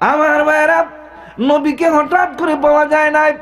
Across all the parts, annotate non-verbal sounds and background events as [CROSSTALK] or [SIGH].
আমার ভাইরা নবীকে হঠাৎ করে পাওয়া যায় নাই।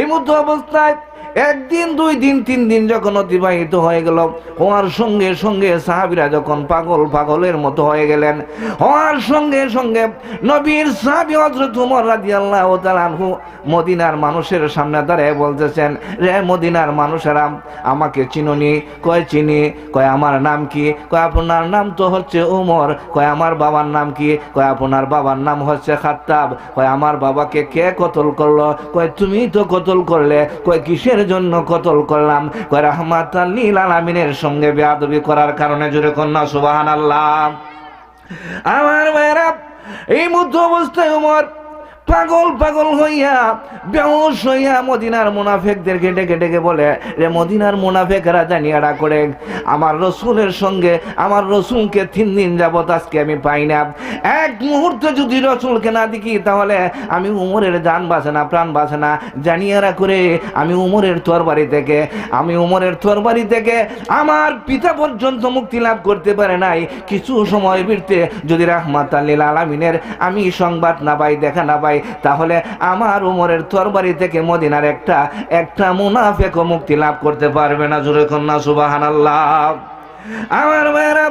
এই মধ্য অবস্থায় একদিন, দুই দিন, তিন দিন যখন অতিবাহিত হয়ে গেল, হওয়ার সঙ্গে সঙ্গে সাহাবিরা যখন পাগল পাগলের মতো হয়ে গেলেন, হওয়ার সঙ্গে সঙ্গে নবীর সাহাবি হজরত রাদিয়াল্লাহু তাআলা আনহু মদিনার মানুষের সামনে দাঁড়ায় বলতেছেন, রে মদিনার মানুষেরা, আমাকে চিনুনি, কয় চিনি, কয় আমার নাম কি, কয় আপনার নাম তো হচ্ছে উমর, কয় আমার বাবার নাম কি, কয় আপনার বাবার নাম হচ্ছে খাত্তাব, কয় আমার বাবাকে কে কতল করল, কয় তুমি তো কতল করলে, কয় কিসের জন্য কতল করলাম। রহমাত নীল আলামিনের সঙ্গে বেয়াদবি করার কারণে জুড়ে কন্যা সুবাহান আল্লাহ আমার মেয়েরা এই মধ্য অবস্থায় উমর পাগল পাগল হইয়া বেহস হইয়া মদিনার মুনাফেকদেরকে ডেকে ডেকে বলে, রে মদিনার মুনাফেকরা জানিয়ারা করে। আমার রসুলের সঙ্গে, আমার রসুলকে তিন দিন যাবত আজকে আমি পাই না। এক মুহূর্তে যদি রসুলকে না দেখি, তাহলে আমি উমরের যান বাঁচে না, প্রাণ বাঁচে না। জানিয়ারা করে, আমি উমরের তরবারি থেকে, আমি উমরের তরবারি থেকে আমার পিতা পর্যন্ত মুক্তি লাভ করতে পারে নাই। কিছু সময় বীরতে যদি রাহমাত আল্লিল আলামিনের, আমি সংবাদ না পাই, দেখা না পাই তাহলে আমার উমরের তরবারি থেকে মদিনার একটা একটা মুনাফেকও মুক্তি লাভ করতে পারবে না, জোরে কন্যা সুবাহান আল্লাহ আমার মেয়েরা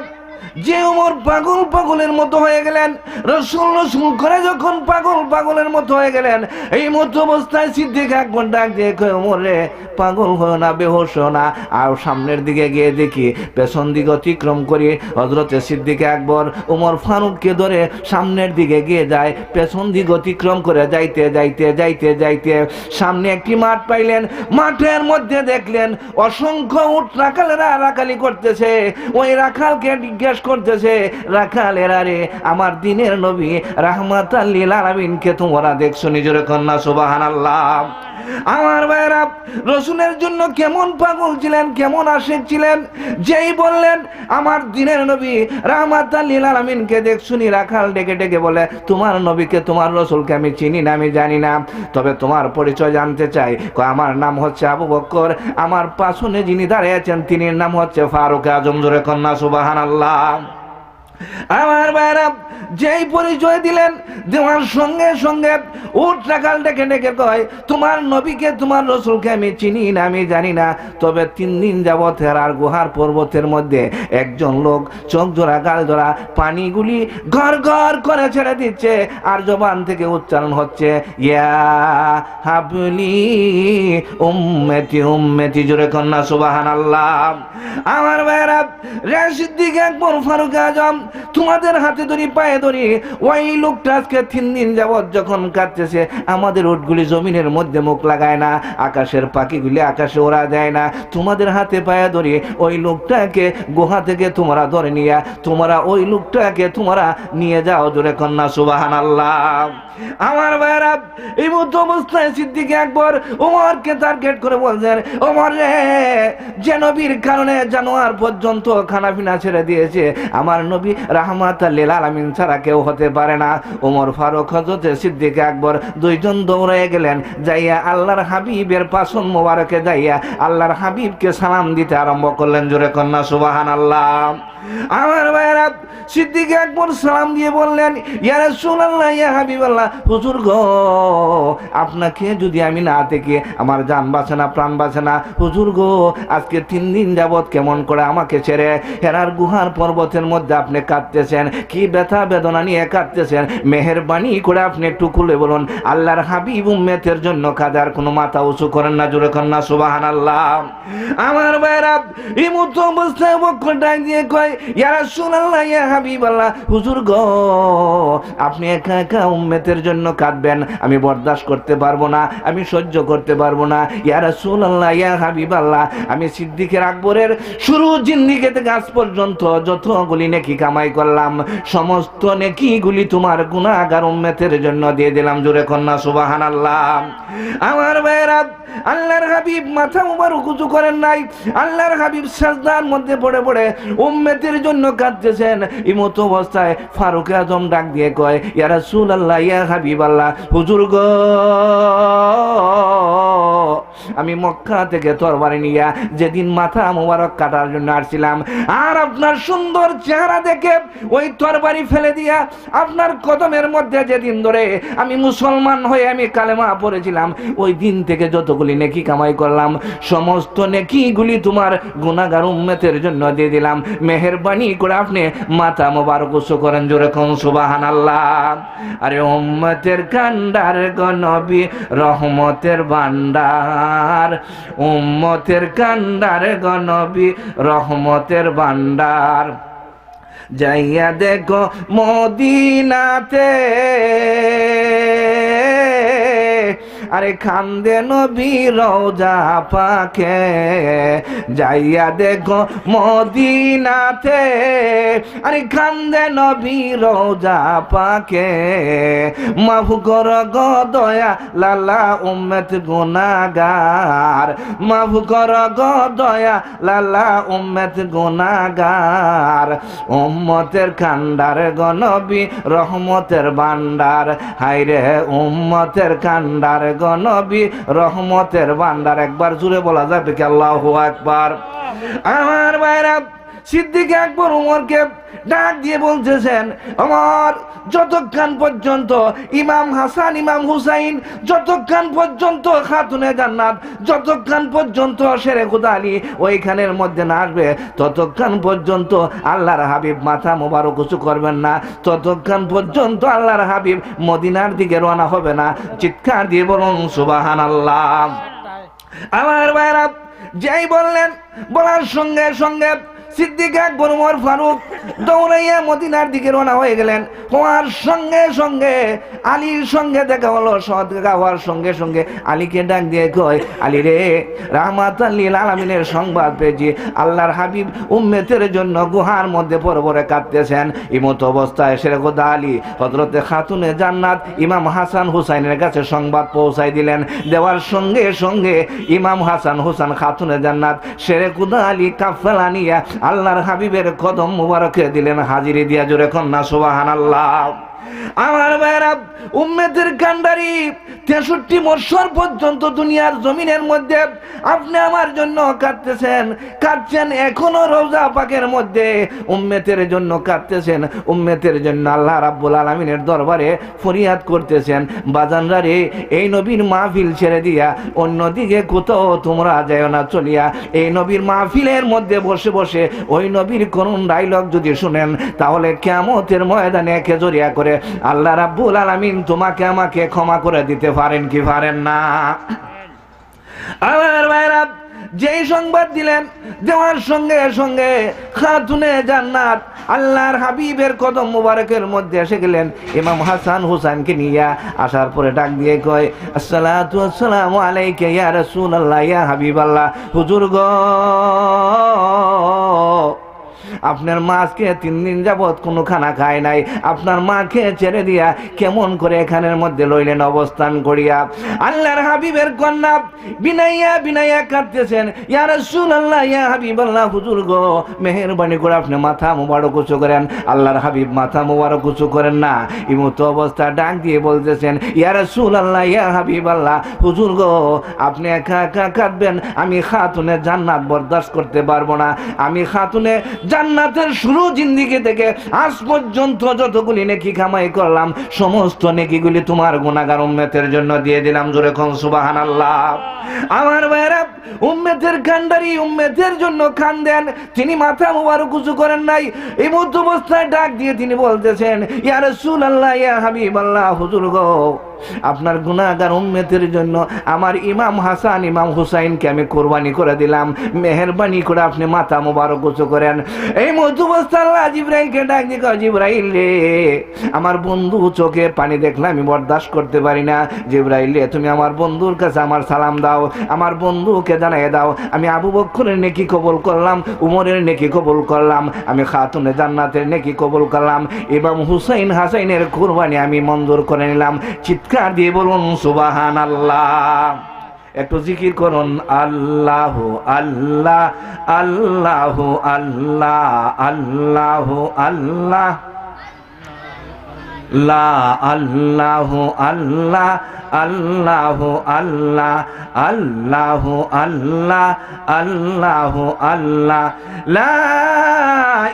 যে উমর পাগল পাগলের মতো হয়ে গেলেন, রসুল রসুল করে যখন পাগল পাগলের মতো হয়ে গেলেন, এই মতো অবস্থায় সিদ্দিক একবার ডাক দিয়ে কয়, উমর রে, পাগল হো না, বেহোশ হো না। আর সামনের দিকে গিয়ে দেখি, পেছন দিকে অতিক্রম করি হজরতে সিদ্দিকে একবার উমর ফারুককে ধরে সামনের দিকে গিয়ে যায়, পেছন দিকে অতিক্রম করে যাইতে যাইতে যাইতে যাইতে সামনে একটি মাঠ পাইলেন। মাঠের মধ্যে দেখলেন, অসংখ্য উট রাখালেরা রাখালি করতেছে। ওই রাখালকে জিজ্ঞেস করতেছে রাখালেরা রে আমার দিনের নবী রাহমাত আল্লিল আলামিনকে তোমরা দেখছ নিজের কন্যা সুবহানাল্লাহ। আমার ভাইরা, রসুলের জন্য কেমন পাগল ছিলেন, কেমন আশেক ছিলেন? যেই বললেন, আমার দিনের নবী রাহমাত আল্লিল আলামিনকে দেখছুনি রাখাল ডেকে ডেকে বলে, তোমার নবীকে, তোমার রসুলকে আমি চিনি না, আমি জানি না। তবে তোমার পরিচয় জানতে চাই। আমার নাম হচ্ছে আবু বক্কর। আমার পাশনে যিনি দাঁড়িয়েছেন তিনি নাম হচ্ছে ফারুক আজম। জোরে কন্যা সুবাহান আল্লাহ আমার ভাইরা, যেই পরিচয় দিলেন, দেওয়ার সঙ্গে সঙ্গে রাখাল ডেকে ডেকে কয়, তোমার নবীকে, তোমার রসুলকে আমি চিনি না, আমি জানি না। তবে তিন দিন যাবৎ হেরার গুহার পর্বতের মধ্যে একজন লোক চোখ জোড়া গাল জোড়া পানিগুলি ঘর ঘর করে ছেড়ে দিচ্ছে আর জবান থেকে উচ্চারণ হচ্ছে, ইয়া হাবলি উম্মেতি উম্মেতি, জোরে কন্যা সুবাহান আল্লাহ আমার ভাইরা রেশির দিকে একবার ফারুক আজম তোমাদের হাতে ধরি, পায়ে ধরি। ওই লোকটা আজকে তিন দিন যাবৎ যখন কাটতেছে আমাদের উটগুলি জমিনের মধ্যে মুখ লাগায় না, আকাশের পাখিগুলি আকাশে ওরা দেয় না। তোমাদের হাতে পায়ে ধরি, ওই লোকটাকে গুহা থেকে তোমরা ধরে নিয়ে, তোমরা ওই লোকটাকে তোমরা নিয়ে যাও জোরে কন্যা সুবাহান আল্লাহ আমার ভাইরা এই মতো অবস্থায় সিদ্দিকে একবার ওমরকে টার্গেট করে বলছেন ওমর রে, যে নবীর কারণে জানোয়ার পর্যন্ত খানাপিনা ছেড়ে দিয়েছে, আমার নবী রাহমাত আল্লিল আলামিন ছাড়া কেউ হতে পারে না। ওমর ফারুক হজরতে সিদ্দিক আকবর দুইজন দৌড়ে গেলেন, যাইয়া আল্লাহর হাবিবের পাশন মোবারকে যাইয়া আল্লাহর হাবিবকে সালাম দিতে আরম্ভ করলেন, জোরে কন্যা সুবাহান আল্লাহ আমার ভাইরা সিদ্দিক একবার সালাম দিয়ে বললেন, ইয়া রাসূলুল্লাহ, ইয়া হাবিবাল্লাহ। হুজুর গো, আপনাকে যদি আমি না থেকে আমার জান বাঁচে না, প্রাণ বাঁচে না, হুজুর গো, আজকে তিন দিন যাবৎ কেমন করে আমাকে ছেড়ে, হেরার গুহার পর্বতের মধ্যে আপনি কাঁদতেছেন, কি ব্যথা বেদনা নিয়ে কাঁদতেছেন, মেহেরবানি করে আপনি একটু খুলে বলুন, আল্লাহর হাবিব উম্মেতের জন্য কাদার কোনো মাথা উঁচু করেন না, জোরে কন্যা সুবাহান আল্লাহ আমার ভাইরা, এই মতো অবস্থায় বক্ষ ডাক দিয়ে কয় ইয়ারা শুনাল্লাহ ইয়া হাবিব আল্লাহ হুজুর গো, আপনি একা একা উম্মেতের জন্য কাঁদবেন, আমি বরদাস্ত করতে পারব না, আমি সহ্য করতে পারব না। ইয়ারা শুনাল্লাহ ইয়া হাবিব আল্লাহ আমি সিদ্দিকের আকবরের শুরু জিন্দিকে থেকে আজ পর্যন্ত যতগুলি নেকি কামাই করলাম, সমস্ত নেকিগুলি তোমার গুণাগার উম্মেতের জন্য দিয়ে দিলাম, জোরে কন্যা সুবাহান আল্লাহ আমার ভাইরা আল্লাহর হাবিব মাথা মুবারক উঁচু করেন নাই, আল্লাহর হাবিব সাজদার মধ্যে পড়ে পড়ে উম্মেতের জন্য কাঁদতেছেন। ইমতো অবস্থায় ফারুক আজম ডাক দিয়ে কয় ইয়ারা ইয়া রাসূলুল্লাহ, ইয়া হাবিব আল্লাহ হুজুর গো। আমি মক্কা থেকে তরবারি নিয়া যেদিন মাথা মোবারক কাটার জন্য আসছিলাম, আর আপনার সুন্দর চেহারা দেখে ওই তরবারি ফেলে দিয়া আপনার কদমের মধ্যে যেদিন ধরে আমি মুসলমান হয়ে আমি কালেমা পড়েছিলাম, ওই দিন থেকে যতগুলি নেকি কামাই করলাম, সমস্ত নেকিগুলি তোমার গুনাগার উম্মতের জন্য দিয়ে দিলাম। মেহেরবানি করে আপনি মাথা মোবারক উঁচু করেন জোরে কোন সুবাহান আল্লাহ আরে উম্মতের কান্ডার গনবী রহমতের ভান্ডার উম্মতের কান্ডার গনবী রহমতের ভান্ডার যাইয়া দেখো মদিনাতে আরে খান্দে নবী রোজা পাখে যাইয়া দেখো মদিনাতে। আরে খান্দে নবী রোজা পাখে মাফু কর গো দয়া লালা উম্মত গুনাগার। মাফু কর গো দয়া লালা উম্মত গুনাগার। উম্মতের কান্ডার গনবী রহমতের বান্ডার হাইরে উম্মতের কান্ডার গনবী রহমতের বান্দার একবার জুড়ে বলা যাবে কি আল্লাহ একবার আমার বাইরা সিদ্দিক একবার উমরকে ডাক দিয়ে বলতেছেন আমার যতক্ষণ পর্যন্ত ইমাম হাসান, ইমাম হুসাইন, যতক্ষণ পর্যন্ত খাতুনে জান্নাত, যতক্ষণ পর্যন্ত শেরে খুদা আলী ওইখানের মধ্যে না আসবে, ততক্ষণ পর্যন্ত আল্লাহর হাবিব মাথা মোবারক উঁচু করবেন না, ততক্ষণ পর্যন্ত আল্লাহর হাবিব মদিনার দিকে রওনা হবে না। চিৎকার দিয়ে বলুন সুবাহান আল্লাহ আমার ভাইরা যেই বললেন, বলার সঙ্গে সঙ্গে সঙ্গে সঙ্গে আলীর সঙ্গে দেখা হলো সংবাদ পেয়েছি। আল্লাহর হাবিব উম্মেতের জন্য গুহার মধ্যে পরে পরে কাঁদতেছেন। ইমত অবস্থায় সেরেকোদা আলী হজরতে খাতুনে জান্নাত ইমাম হাসান হুসাইনের কাছে সংবাদ পৌঁছাই দিলেন। দেওয়ার সঙ্গে সঙ্গে ইমাম হাসান হুসান খাতুনে জান্নাত শেরেকুদা আলী কাফেলা নিয়ে আল্লাহর হাবিবের কদম মুবারকে দিলেন হাজিরি দিয়া জোরে কন্যা সোবাহান আল্লাহ আমার ভাইরা উম্মেদের কান্ডারি তেষট্টি বৎসর পর্যন্ত দুনিয়ার জমিনের মধ্যে আপনি আমার জন্য কাঁদতেছেন কাঁদছেন এখনও রোজা পাকের মধ্যে। উম্মেতের জন্য কাঁদতেছেন উম্মেতের জন্য আল্লাহ রাব্বুল আলমিনের দরবারে ফরিয়াদ করতেছেন। বাজানরা রে এই নবীর মাহফিল ছেড়ে দিয়া অন্যদিকে কোথাও তোমরা যায় না, চলিয়া। এই নবীর মাহফিলের মধ্যে বসে বসে ওই নবীর কোন ডাইলগ যদি শুনেন, তাহলে কেমতের ময়দানে একে জড়িয়া করে আল্লাহ রাব্বুল আলামিন তোমাকে আমাকে ক্ষমা করে দিতে পারেন কি পারেন না? আমার ভাইরা, যেই সংবাদ দিলেন, দেওয়ার সঙ্গে সঙ্গে খাতুনে জান্নাত আল্লাহর হাবিবের কদম মুবারকের মধ্যে এসে গেলেন ইমাম হাসান হুসাইনকে নিয়ে আসার পরে ডাক দিয়ে কয়, আসসালাতু আসসালামু আলাইকা ইয়া রাসূলুল্লাহ, ইয়া হাবিবাল্লাহ। হুজুর গো আপনার মা আজকে তিন দিন যাবৎ কোনো খানা খায় নাই। আপনার মাকে ছেড়ে দিয়া কেমন করে এখানের মধ্যে লইলেন অবস্থান করিয়া। আল্লাহর হাবিবের কন্যা বিনাইয়া বিনাইয়া কাঁদতেছেন, ইয়া রাসূলুল্লাহ, ইয়া হাবিবাল্লাহ, হুজুর গো, মেহেরবানি করে আপনি মাথা মোবারক উঁচু করেন। আল্লাহর হাবিব মাথা মোবারক উঁচু করেন না, ইমতো অবস্থা ডাক দিয়ে বলতেছেন ইয়ার ইয়া আল্লাহ ইয়া হাবিব আল্লাহ হুজুর গো, আপনি একা একা কাঁদবেন, আমি খাতুনে জান্নাত বরদাস্ত করতে পারব না, আমি খাতুনে জান্নাতের শুরু জিন্দিগি থেকে আজ পর্যন্ত যতগুলি নেকি কামাই করলাম, সমস্ত নেকিগুলি তোমার গুণাগার উন্নতের জন্য দিয়ে দিলাম। জোরে কোন সুবাহান আল্লাহ আমার ভাইরা উম্মেতের কান্ডারি উম্মেতের জন্য খান দেন। তিনি মাথা মুবারক উঁচু করেন নাই। এই মধ্য অবস্থায় ডাক দিয়ে তিনি বলতেছেন ইয়া রাসূল আল্লাহ ইয়া হাবিব আল্লাহ হুজুর গো আপনার গুণাগার উম্মেতের জন্য আমার ইমাম হাসান ইমাম হুসাইনকে আমি কোরবানি করে দিলাম। মেহরবানি করে আপনি মাথা মোবারক উঁচু করেন। এই মধ্যবস্থা আল্লাহ জিব্রাইলকে ডাক দিয়ে কয়, জিব্রাইল রে আমার বন্ধু চোখে পানি দেখলে আমি বরদাস্ত করতে পারি না। জিব্রাইল তুমি আমার বন্ধুর কাছে আমার সালাম দাও। আমার বন্ধুকে জানাই দাও, আমি আবু বক্করের নেকি কবুল করলাম, উমরের নেকি কবুল করলাম, আমি খাতুনে জান্নাতের নেকি কবুল করলাম এবং হুসাইন হাসাইনের কোরবানি আমি মঞ্জুর করে নিলাম। চিৎকার দিয়ে বলুন সুবাহান আল্লাহ একটু জিকির করুন, আল্লাহ আল্লাহ আল্লাহ আল্লাহ আল্লাহ আল্লাহ। লা আল্লাহ আল্লাহ আল্লাহ আল্লাহ আল্লাহ আল্লাহ আল্লাহ আল্লাহ। লা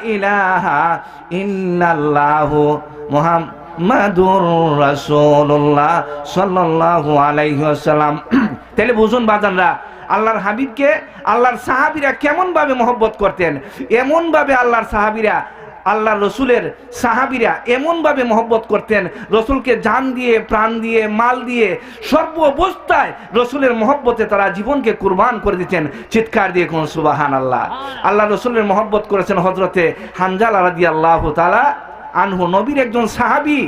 ইলাহা ইন্নাল্লাহু মুহাম্মাদুর রাসূলুল্লাহ সাল্লাল্লাহু আলাইহি ওয়াসাল্লাম। [CLEARS THROAT] তাহলে বুঝুন বাজানরা, আল্লাহর হাবিবকে, আল্লাহর সাহাবীরা কেমন ভাবে মহব্বত করতেন? এমন ভাবে আল্লাহর সাহাবীরা আল্লাহ রসুলের সাহাবিরা এমনভাবে মহব্বত করতেন রসুলকে জান দিয়ে প্রাণ দিয়ে মাল দিয়ে সর্ব অবস্থায় রসুলের মহব্বতে তারা জীবনকে কুরবান করে দিতেন। চিৎকার দিয়ে কোন সুবাহান আল্লাহ আল্লাহ রসুলের মহব্বত করেছেন হজরতে হানজাল আলাদি আল্লাহ তালা আনহু নবীর একজন সাহাবি।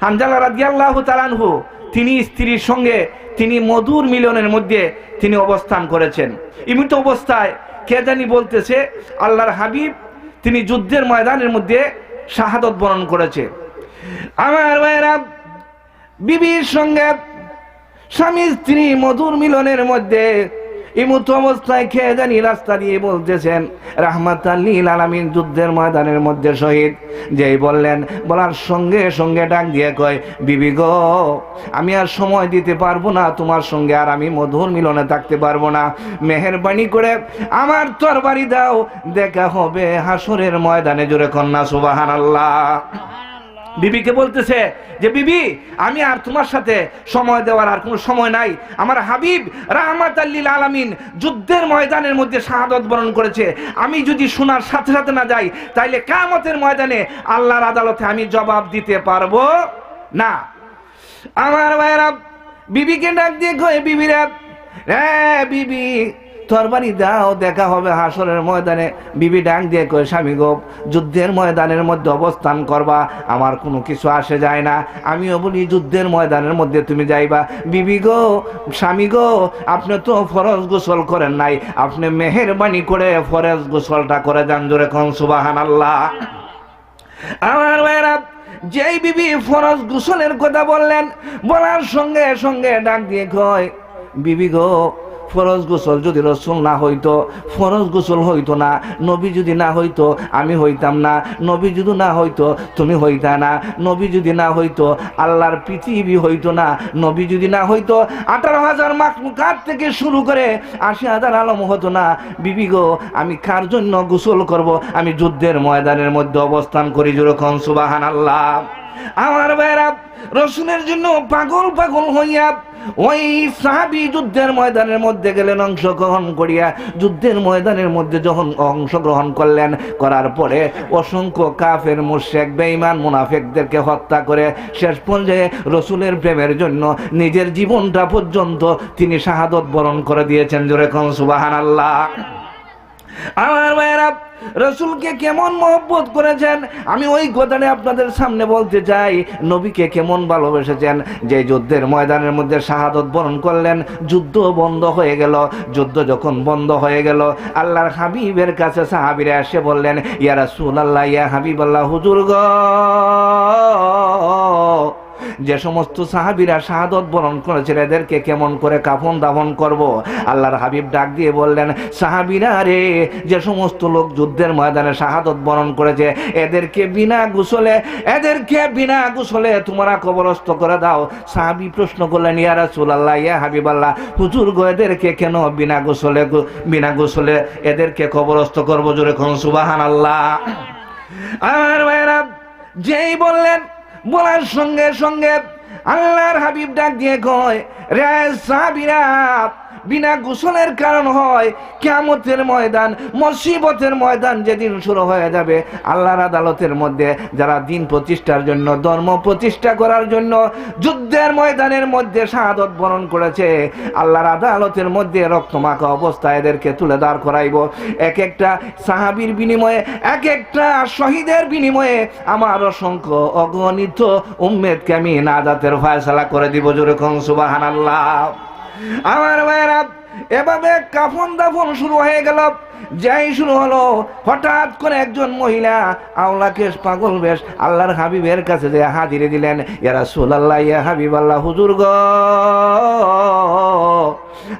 হানজাল আলাদি আল্লাহ তালানহু তিনি স্ত্রীর সঙ্গে তিনি মধুর মিলনের মধ্যে তিনি অবস্থান করেছেন। ইমিত অবস্থায় কে জানি বলতেছে আল্লাহর হাবিব তিনি যুদ্ধের ময়দানের মধ্যে শাহাদত বরণ করেছে। আমার ভাইরা বিবির সঙ্গে স্বামী স্ত্রী মধুর মিলনের মধ্যে ইমুত অবস্থায় খেয়ে জানি রাস্তা দিয়ে বলতেছেন রাহমাত আলামিন যুদ্ধের ময়দানের মধ্যে বললেন, বলার সঙ্গে সঙ্গে ডাক দিয়ে কয়, বিবি গো, আমি আর সময় দিতে পারব না, তোমার সঙ্গে আর আমি মধুর মিলনে থাকতে পারব না। মেহরবানি করে আমার তরবারি দাও, দেখা হবে হাসরের ময়দানে জোরে কন্যা সুবাহান আল্লাহ বিবিকে বলতেছে যে, বিবি, আমি আর তোমার সাথে সময় দেওয়ার আর কোনো সময় নাই। আমার হাবিব রাহমাত আল্লিল আলামিন যুদ্ধের ময়দানের মধ্যে শাহাদত বরণ করেছে। আমি যদি শোনার সাথে সাথে না যাই, তাইলে কামতের ময়দানে আল্লাহর আদালতে আমি জবাব দিতে পারব না। আমার ভাইয়েরা, বিবিকে ডাক দিয়ে বিবিরা হ্যাঁ বিবি তরবারি দাও, দেখা হবে হাসরের ময়দানে। বিবি ডাক দিয়ে কয়ে, স্বামী গো, যুদ্ধের ময়দানের মধ্যে অবস্থান করবা, আমার কোনো কিছু আসে যায় না। আমিও বলি, যুদ্ধের ময়দানের মধ্যে তুমি যাইবা। বিবি গো, স্বামী গো, আপনি তো ফরজ গোসল করেন নাই। আপনি মেহেরবানি করে ফরজ গোসলটা করে যান জোরে কন সুবাহান আল্লাহ আমার ভাইরা যেই বিবি ফরজ গোসলের কথা বললেন, বলার সঙ্গে সঙ্গে ডাক দিয়ে কয়, বিবি গো ফরজ গোসল যদি রসুল না হইতো, ফরজ গোসল হইতো না, নবী যদি না হইতো, আমি হইতাম না, নবী যদি না হইতো, তুমি হইতা না, নবী যদি না হইতো, আল্লাহর পৃথিবী হইতো না, নবী যদি না হইতো, আঠারো হাজার মাকলুকাত থেকে শুরু করে আশি হাজার আলম হতো না। বিবি গো, আমি কার জন্য গোসল করব? আমি যুদ্ধের ময়দানের মধ্যে অবস্থান করি, যেরকম সুবাহান আল্লাহ আমার ভাইরা, রসুলের জন্য পাগল পাগল হইয়া ওই সাহাবি যুদ্ধের ময়দানের মধ্যে গেলেন, অংশগ্রহণ করিয়া যুদ্ধের ময়দানের মধ্যে যখন অংশগ্রহণ করলেন, করার পরে অসংখ্য কাফের মুশেক বেঈমান মুনাফেকদেরকে হত্যা করে শেষ পর্যায়ে রসুলের প্রেমের জন্য নিজের জীবনটা পর্যন্ত তিনি শাহাদত বরণ করে দিয়েছেন। জোরে কন সুবাহান আল্লাহ আমার ভাইয়েরা, রসুলকে কেমন মহব্বত করেছেন? আমি ওই কথাটা আপনাদের সামনে বলতে চাই। নবীকে কেমন ভালোবেসেছেন? যে যুদ্ধের ময়দানের মধ্যে শাহাদত বরণ করলেন, যুদ্ধ বন্ধ হয়ে গেল। যুদ্ধ যখন বন্ধ হয়ে গেল, আল্লাহর হাবিবের কাছে সাহাবিরা এসে বললেন, ইয়া রাসূল আল্লাহ ইয়া হাবিব আল্লাহ হুজুর গো। যে সমস্ত সাহাবিরা শাহাদত বরণ করেছিল, এদেরকে কেমন করে কাফন দাফন করব? আল্লাহর হাবিব ডাক দিয়ে বললেন, সাহাবিরা রে, যে সমস্ত লোক যুদ্ধের ময়দানে শাহাদত বরণ করেছে, এদেরকে বিনা গুসলে, এদেরকে বিনা গুসলে তোমরা কবরস্থ করে দাও। সাহাবি প্রশ্ন করলেন, ইয়া রাসূলুল্লাহ, ইয়া হাবিব আল্লাহ হুজুর গো, এদেরকে কেন বিনা গোসলে বিনা গোসলে এদেরকে কবরস্থ করব? জোরে কোন, সুবহানাল্লাহ। আমার ভাইরা যেই বললেন বলার সঙ্গে সঙ্গে আল্লাহর হাবিব ডাক দিয়ে কয় রে সাবিরা বিনা গোসলের কারণ হয়। কেমতের ময়দান, মুসিবতের ময়দান যেদিন শুরু হয়ে যাবে, আল্লাহর আদালতের মধ্যে যারা দিন প্রতিষ্ঠার জন্য, ধর্ম প্রতিষ্ঠা করার জন্য যুদ্ধের ময়দানের মধ্যে শাহাদত বরণ করেছে, আল্লাহর আদালতের মধ্যে রক্তমাখা অবস্থায় এদেরকে তুলে দাঁড় করাইব। এক একটা সাহাবির বিনিময়ে, এক একটা শহীদের বিনিময়ে আমার অসংখ্য অগণিত উম্মেদকে আমি নাজাতের ফয়সালা করে দিব। যেরকম সুবাহান আল্লাহ আমার ভাইয়েরা এভাবে কাফন দাফন শুরু হয়ে গেল। যাই শুরু হলো, হঠাৎ করে একজন মহিলা আওলাকে পাগল বেশ আল্লাহর হাবিবের কাছে যে হাজিরে দিলেন ইয়ারা সুলাল্লাহ ইয়া হাবিব আল্লাহ হুজুর গ,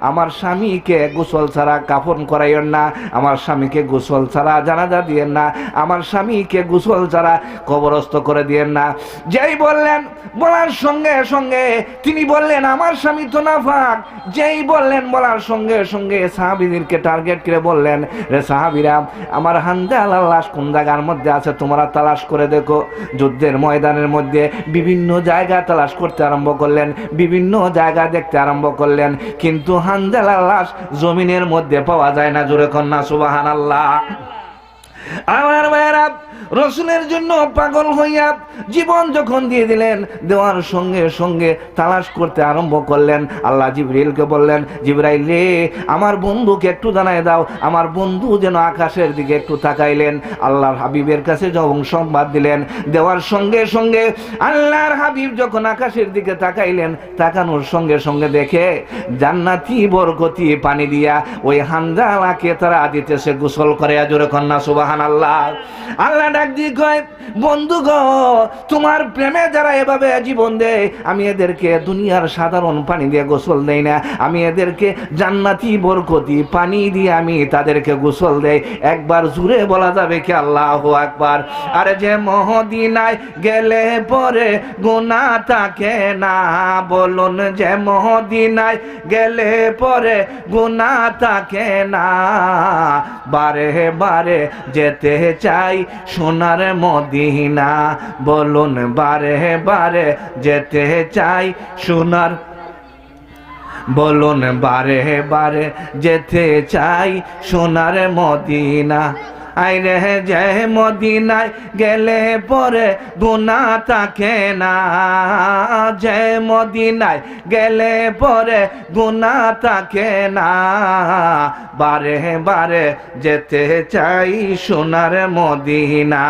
আমার স্বামীকে গোসল ছাড়া কাফন করাইয়েন না, আমার স্বামীকে গোসল ছাড়া জানাজা দিয়েন না, আমার স্বামীকে গোসল ছাড়া কবরস্থ করে দিয়েন না। যেই বললেন, বলার সঙ্গে সঙ্গে তিনি বললেন, আমার স্বামী তো নাফাক। যেই বললেন, বলার সঙ্গে সঙ্গে সাহাবিদেরকে টার্গেট করে বললেন রে সাহাবিরা, আমার হান্দে আল্লাহ লাশ কোন জায়গার মধ্যে আছে তোমরা তালাশ করে দেখো। যুদ্ধের ময়দানের মধ্যে বিভিন্ন জায়গা তালাশ করতে আরম্ভ করলেন, বিভিন্ন জায়গা দেখতে আরম্ভ করলেন। কিন্তু হান্দালার লাশ জমিনের মধ্যে পাওয়া যায় না, জোরে কন্যা সুবাহান আল্লাহ আমার ভাইয়েরা রসুলের জন্য পাগল হইয়া জীবন যখন দিয়ে দিলেন, দেওয়ার সঙ্গে সঙ্গে তালাশ করতে আরম্ভ করলেন। আল্লাহ জিবরিলকে বললেন, জিবরাইল রে, আমার বন্ধুকে একটু জানাই দাও। আমার বন্ধু যেন আকাশের দিকে একটু তাকাইলেন। আল্লাহর হাবিবের কাছে যখন সংবাদ দিলেন, দেওয়ার সঙ্গে সঙ্গে আল্লাহর হাবিব যখন আকাশের দিকে তাকাইলেন, তাকানোর সঙ্গে সঙ্গে দেখে জান্নাতি বরকতি পানি দিয়া ওই হানজালাকে তারা দিতেছে গোসল করে আজরে কন্যা সুবাহান আল্লাহ আল্লাহ ডাক দিয়ে কয়, বন্ধু গো, তোমার প্রেমে যারা এভাবে জীবন দেয়, আমি এদেরকে দুনিয়ার সাধারণ পানি দিয়ে গোসল দেই না। আমি এদেরকে জান্নাতি বরকতি পানি দিয়ে আমি তাদেরকে গোসল দেই। একবার জুড়ে বলা যাবে কি আল্লাহ একবার আরে যে মহদিনায় গেলে পরে গুণা থাকে না বলুন। যে মহদিনায় গেলে পরে গুণা থাকে না। বারে বারে যেতে চাই সোনার মদিনা, বলুন বারে বারে যেতে চাই সোনার। বলুন বারে বারে যেতে চাই সোনার মদিনা। আইরে যে মদিনায় গেলে পরে গুণা থাকে না। যে মদিনায় গেলে পরে গুণা থাকে না। বারে বারে যেতে চাই সোনার মদিনা।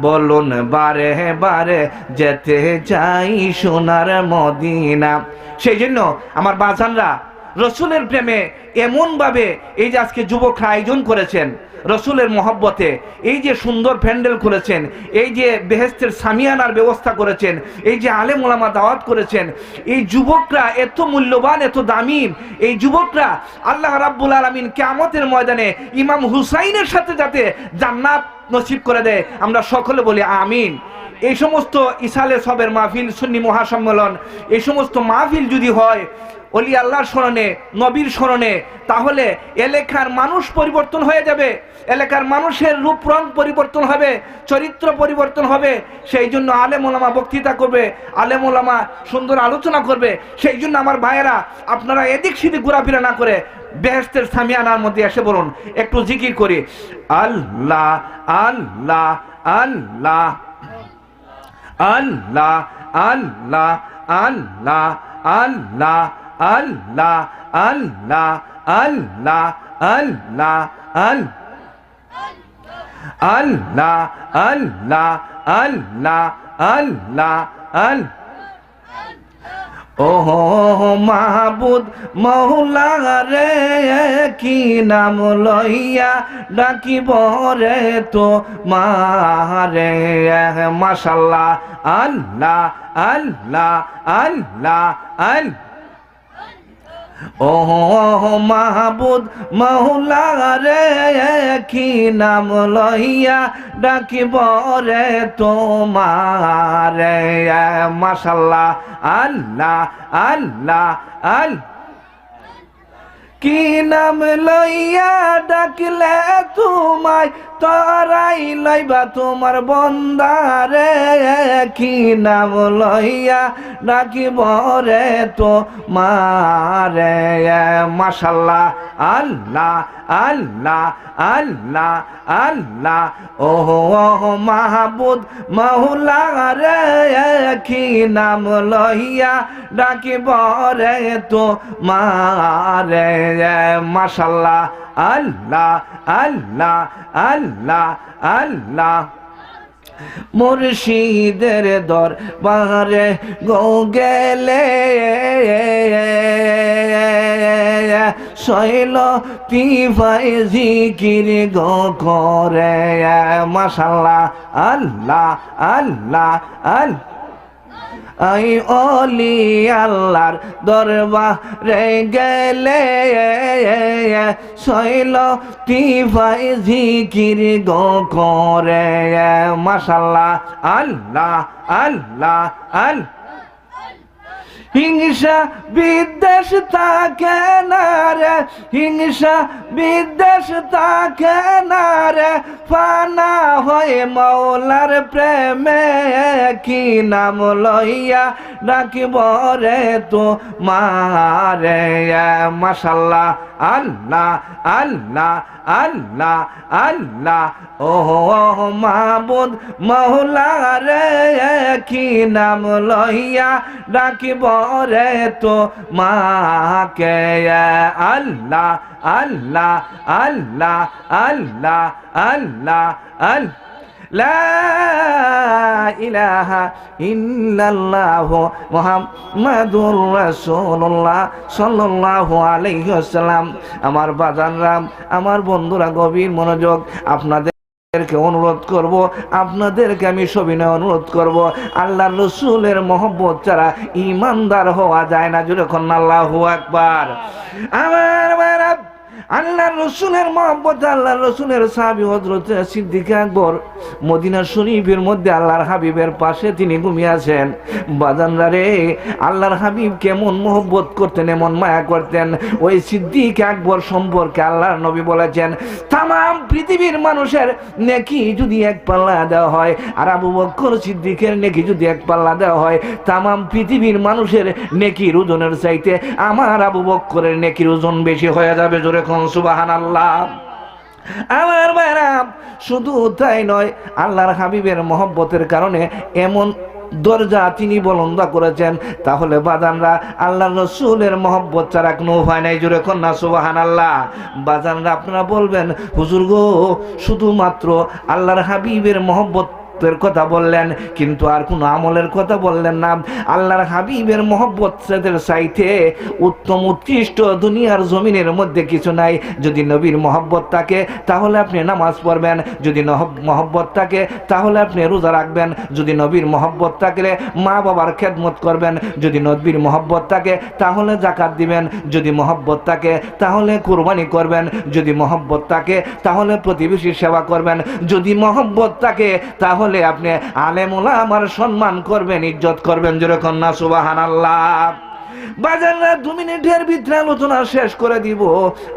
বলুন বারে বারে যেতে চাই সোনার মদিনা। সেই জন্য আমার বাজানরা, রসুলের প্রেমে এমনভাবে এই যে আজকে যুবকরা আয়োজন করেছেন রসুলের মহব্বতে। এই যে সুন্দর প্যান্ডেল করেছেন, এই যে বেহেস্তের সামিয়ানার ব্যবস্থা করেছেন, এই যে আলেম ওলামা দাওয়াত করেছেন, এই যুবকরা এত মূল্যবান, এত দামি, এই যুবকরা আল্লাহ রাব্বুল আলমিন কেমতের ময়দানে ইমাম হুসাইনের সাথে যাতে জান্নাত নসিব করে দেয়, আমরা সকলে বলি আমিন। এই সমস্ত ইসালে সবের মাহফিল, সুন্নি মহাসম্মেলন, এই সমস্ত মাহফিল যদি হয় অলি আল্লাহর স্মরণে, নবীর স্মরণে, তাহলে এলাকার মানুষ পরিবর্তন হয়ে যাবে, এলাকার মানুষের রূপ রং পরিবর্তন হবে, চরিত্র পরিবর্তন হবে, সেই জন্য ওলামা বক্তৃতা করবে ওলামা সুন্দর আলোচনা করবে, সেই জন্য আমার ভাইয়েরা, আপনারা এদিক সেদিক ঘোরাফেরা না করে বেহেস্তের সামিয়ানার মধ্যে এসে বলুন, একটু জিকির করি আল্লাহ আল্লাহ আল্লাহ আল্লাহ আল্লাহ আল্লাহ আল্লাহ আল্লাহ আল্লাহ আল্লাহ আল্লাহ আল আল্লাহ আল্লাহ আল্লাহ আল্লাহ আল ওহো মাহবুদ মহুলা রে, কি নাম লইয়া ডাকিব রে তো মারে মাশাল্লাহ, আল্লাহ আল্লাহ আল্লাহ আল্লাহ। ওহো মাহবুদ মহুলা কি নাম লইয়া ডাকিব রে তোমার। মাসাল্লাহ আল্লাহ আল্লাহ আল কি নাম লইয়া ডাকলে তোমায়? তরাই লইবা তোমার বন্দারে কি নাম লইয়া ডাকিব রে তো মারে মাশাল্লাহ, আল্লাহ আল্লাহ আল্লাহ আল্লাহ। ওহো ওহো মাহবুদ মহুলা রে কি নাম লইয়া ডাকিব রে তো মারে মাশাল্লাহ, আল্লাহ আল্লাহ আল্লাহ আল্লাহ। মুর্শিদের দর বাহারে গো গেলে শৈল তিফাই জিকির গো করে, মাশাল্লাহ, আল্লাহ আল্লাহ আল্লাহ। আই অলি আল্লাহর দরবারে গেলে শৈল তিফাই জিকির গো করে। মাশাল্লাহ আল্লাহ আল্লাহ আল্লাহ। হিংসা বিদ্বেষ তাকে না রে, হিংসা বিদ্বেষ তাকে না রে। ফানা হয়ে মৌলার প্রেমে কি নাম লইয়া ডাকিব রে তো মারে মাশাল্লাহ, আল্লাহ আল্লাহ আল্লাহ আল্লাহ ও মাবুদ রে কি নাম লইয়া ডাকিব রে তো মাকে। আল্লাহ আল্লাহ আল্লাহ আল্লাহ আল্লাহ আল্লাহ। লা ইলাহা ইল্লাল্লাহ আমার আমার বন্ধুরা, গভীর মনোযোগ আপনাদের আপনাদেরকে অনুরোধ করব, আপনাদেরকে আমি সবিনয় অনুরোধ করব আল্লাহ রসুলের মহব্বত ছাড়া ইমানদার হওয়া যায় না যখন আল্লাহু আকবার। আমার আল্লাহ রসুলের মহব্বত, আল্লাহ রসুলের সাহাবি হজরত সিদ্দিক আকবর মদিনা শরীফের মধ্যে আল্লাহর হাবিবের পাশে তিনি ঘুমিয়ে আছেন। বাজানরা রে, আল্লাহর হাবিব কেমন মহব্বত করতেন, এমন মায়া করতেন। ওই সিদ্দিক আকবর সম্পর্কে আল্লাহর নবী বলেছেন তাম পৃথিবীর মানুষের নেকি যদি এক পাল্লা দেওয়া হয়, আর আবু বক্কর সিদ্দিকের নেকি যদি এক পাল্লা দেওয়া হয় তাম পৃথিবীর মানুষের নেকির ওজনের চাইতে আমার আবু বক্করের নেকির ওজন বেশি হয়ে যাবে জোরে কোন সুবাহান আল্লাহ আমার ভাইরা, শুধু তাই নয়, আল্লাহর হাবিবের মহব্বতের কারণে এমন দরজা তিনি বলন্দা করেছেন। তাহলে বাজানরা আল্লাহ রসুলের মহব্বত ছাড়া কোনো উপায় নাই জুড়ে কন্যা সুবাহান আল্লাহ বাজানরা, আপনারা বলবেন, হুজুর গো, শুধুমাত্র আল্লাহর হাবিবের মহব্বত মহব্বতের কথা বললেন, কিন্তু আর কোনো আমলের কথা বললেন না। আল্লাহর হাবিবের মহব্বত চাইতে উত্তম, উৎকৃষ্ট দুনিয়ার জমিনের মধ্যে কিছু নাই। যদি নবীর মহব্বত থাকে, তাহলে আপনি নামাজ পড়বেন। যদি মহব্বত থাকে, তাহলে আপনি রোজা রাখবেন। যদি নবীর মহব্বত থাকলে মা বাবার খেদমত করবেন। যদি নবীর মহব্বত থাকে, তাহলে জাকাত দিবেন। যদি মহব্বত থাকে, তাহলে কোরবানি করবেন। যদি মহব্বত থাকে, তাহলে প্রতিবেশীর সেবা করবেন। যদি মহব্বত থাকে, তাহলে হলে আপনি আলেমুলা আমার সম্মান করবেন, ইজ্জত করবেন যেরকম না সুবাহান আল্লাহ বাজাররা দু মিনিটের ভিতরে আলোচনা শেষ করে দিব।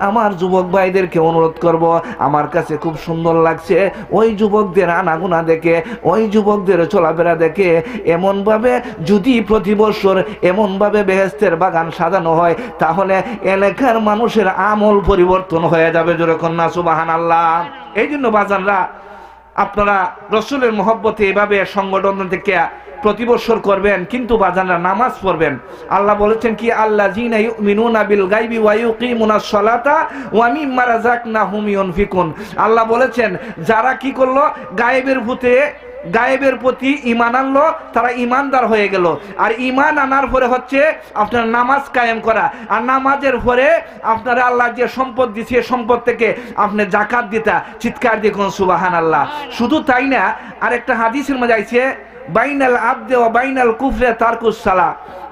আমার যুবক ভাইদেরকে অনুরোধ করব, আমার কাছে খুব সুন্দর লাগছে। ওই যুবকদের আনাগুনা দেখে, ওই যুবকদের চলাফেরা দেখে, এমনভাবে যদি প্রতি বছর এমনভাবে বেহেস্তের বাগান সাজানো হয়, তাহলে এলাকার মানুষের আমল পরিবর্তন হয়ে যাবে যেরকম না সুবাহান আল্লাহ এই জন্য বাজানরা আপনারা রসুলের মহব্বতে এভাবে সংগঠন থেকে প্রতি বছর করবেন, কিন্তু বাজানরা নামাজ পড়বেন। আল্লাহ বলেছেন কি আল্লাহ সলাতা রাযাকনাহুম ইউনফিকুন। আল্লাহ বলেছেন, যারা কি করল? গায়েবের ভূতে, গায়েবের প্রতি ইমান আনলো, তারা ইমানদার হয়ে গেল। আর ইমান আনার পরে হচ্ছে আপনার নামাজ কায়েম করা। আর নামাজের পরে আপনার আল্লাহ যে সম্পদ দিচ্ছে সম্পদ থেকে আপনি জাকাত দিতা। চিৎকার দেখুন সুবাহান আল্লাহ শুধু তাই না, আরেকটা হাদিসের মধ্যে আইছে বাইনাল আবদে ও বাইনাল কুফরে তারকুস সালা।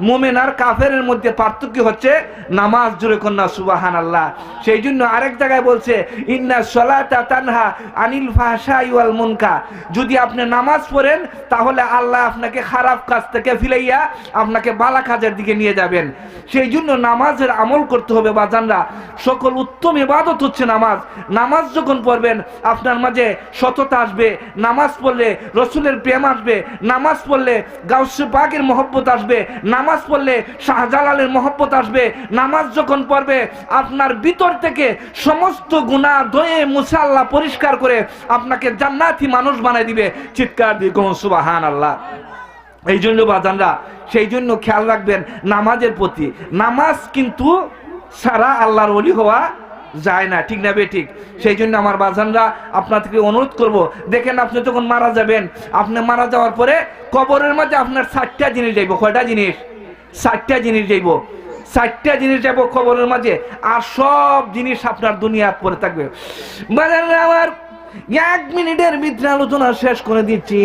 মোমেন আর কাফের মধ্যে পার্থক্য হচ্ছে নামাজ জুড়ে কন্যা সুবাহান আল্লাহ সেই জন্য আরেক জায়গায় বলছে, ইন্না সলাতা তানহা আনিল ফাহসা ইওয়াল মুনকা যদি আপনি নামাজ পড়েন, তাহলে আল্লাহ আপনাকে খারাপ কাজ থেকে ফিলাইয়া আপনাকে বালা কাজের দিকে নিয়ে যাবেন। সেই জন্য নামাজের আমল করতে হবে বাজানরা। সকল উত্তম ইবাদত হচ্ছে নামাজ। নামাজ যখন পড়বেন, আপনার মাঝে সততা আসবে। নামাজ পড়লে রসুলের প্রেম আসবে। নামাজ পড়লে গাউসে পাকের মহব্বত আসবে, নামাজ পড়লে শাহজালালের মহব্বত আসবে, নামাজ যখন পড়বে, আপনার ভিতর থেকে সমস্ত গুণা ধয়ে মুসে আল্লাহ পরিষ্কার করে আপনাকে জান্নাতি মানুষ বানাই দিবে। চিৎকার দিয়ে কোন সুবাহান আল্লাহ এই জন্য বাজানরা, সেই জন্য খেয়াল রাখবেন, নামাজের প্রতি, নামাজ কিন্তু সারা আল্লাহর অলি হওয়া যায় না, ঠিক না বে ঠিক। সেই জন্য আমার বাজানরা আপনার থেকে অনুরোধ করব, দেখেন আপনি যখন মারা যাবেন, আপনি মারা যাওয়ার পরে কবরের মধ্যে আপনার ষাটটা জিনিস যাইব। কয়টা জিনিস? ষাটটা জিনিস যাইব। চারটা জিনিস যাব খবরের মাঝে, আর সব জিনিস আপনার দুনিয়াত পরে থাকবে। বাজানরা আমার এক মিনিটের ভিতরে আলোচনা শেষ করে দিচ্ছি।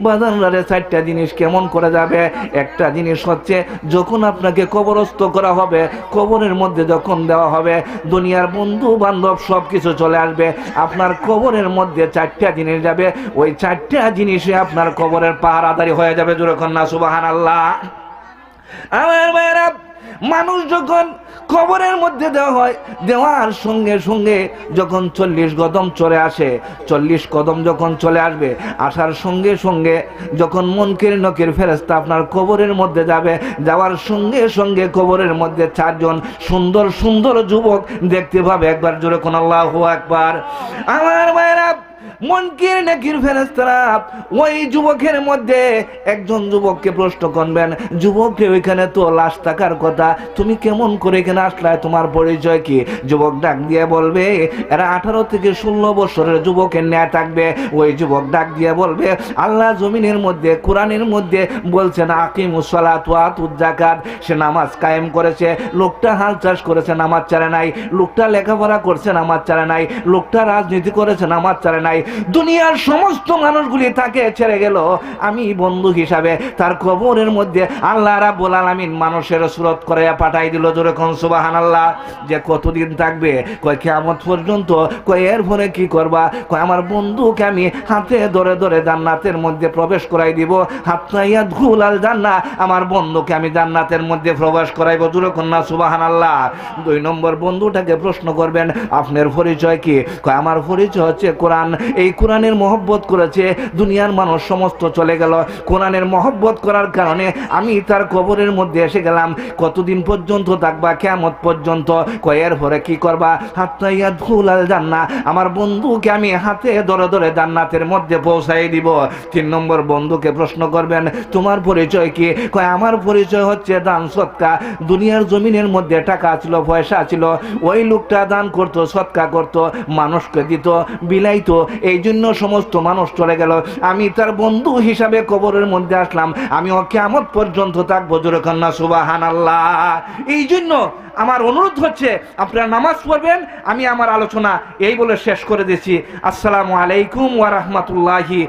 বাজারে চারটা জিনিস কেমন করে যাবে? একটা জিনিস হচ্ছে, যখন আপনাকে কবরস্থ করা হবে, কবরের মধ্যে যখন দেওয়া হবে, দুনিয়ার বন্ধু বান্ধব সব কিছু চলে আসবে। আপনার কবরের মধ্যে চারটা জিনিস যাবে। ওই চারটা জিনিসে আপনার কবরের পাহারাদারি হয়ে যাবে। যেরকম না সুবাহান আল্লাহ আমার ভাইয়েরা মানুষ যখন কবরের মধ্যে দেওয়া হয়, দেওয়ার সঙ্গে সঙ্গে যখন চল্লিশ কদম চলে আসে, চল্লিশ কদম যখন চলে আসবে, আসার সঙ্গে সঙ্গে যখন মনকের নকের ফেরস্তা আপনার কবরের মধ্যে যাবে, যাওয়ার সঙ্গে সঙ্গে কবরের মধ্যে চারজন সুন্দর সুন্দর যুবক দেখতে পাবে। একবার জোরে কোন আল্লাহ একবার আমার ভাইয়েরা মনকির নাকির ফেরেস্তারা ওই যুবকের মধ্যে একজন যুবককে প্রশ্ন করবেন, যুবককে ওইখানে তো লাশ থাকার কথা, তুমি কেমন করে এখানে আসলে? তোমার পরিচয় কি? যুবক ডাক দিয়ে বলবে, এরা আঠারো থেকে ষোলো বছরের যুবকের ন্যায় থাকবে। ওই যুবক ডাক দিয়ে বলবে, আল্লাহ জমিনের মধ্যে, কোরআনের মধ্যে বলছেন, আকিম জাকাত সে নামাজ কায়েম করেছে, লোকটা হাল চাষ করেছে, নামাজ চারে নাই, লোকটা লেখাপড়া করছে, নামাজ চারে নাই, লোকটা রাজনীতি করেছে, নামাজ চারে নাই দুনিয়ার সমস্ত মানুষগুলি তাকে ছেড়ে গেল। আমি বন্ধু হিসাবে তার কবরের মধ্যে আল্লাহ রাব্বুল আলামিন মানুষের সুরত করে পাঠাই দিল যেরকম সুবাহান আল্লাহ যে কতদিন থাকবে? কয় কেমন পর্যন্ত? কয় এর ফলে কি করবা? কয়, আমার বন্ধুকে আমি হাতে ধরে ধরে জান্নাতের মধ্যে প্রবেশ করাই দিব। হাতনাইয়া ধুল আল জান্না আমার বন্ধুকে আমি জান্নাতের মধ্যে প্রবেশ করাইব যেরকম না সুবাহান আল্লাহ দুই নম্বর বন্ধুটাকে প্রশ্ন করবেন, আপনার পরিচয় কি? কয়, আমার পরিচয় হচ্ছে কোরআন এই কোরআনের মহব্বত করেছে, দুনিয়ার মানুষ সমস্ত চলে গেল। কোরআনের মহব্বত করার কারণে আমি তার কবরের মধ্যে এসে গেলাম। কতদিন পর্যন্ত থাকবা? কেমত পর্যন্ত। কয়ের পরে কি করবা? হাতাইয়া ধুলাল জান্না। আমার বন্ধুকে আমি হাতে ধরে ধরে জান্নাতের মধ্যে পৌঁছাই দিব। তিন নম্বর বন্ধুকে প্রশ্ন করবেন, তোমার পরিচয় কি? কয়, আমার পরিচয় হচ্ছে দান সৎকা। দুনিয়ার জমিনের মধ্যে টাকা ছিল, পয়সা ছিল। ওই লোকটা দান করতো, সৎকা করতো, মানুষকে দিত, বিলাইতো। এই জন্য সমস্ত মানুষ চলে গেল। আমি তার বন্ধু হিসাবে কবরের মধ্যে আসলাম। আমি কেমন পর্যন্ত থাকব, জোরকন্যা সুবাহান আল্লাহ এই জন্য আমার অনুরোধ হচ্ছে, আপনারা নামাজ পড়বেন, আমি আমার আলোচনা এই বলে শেষ করে দিচ্ছি। আসসালামু আলাইকুম ওয়া রাহমাতুল্লাহি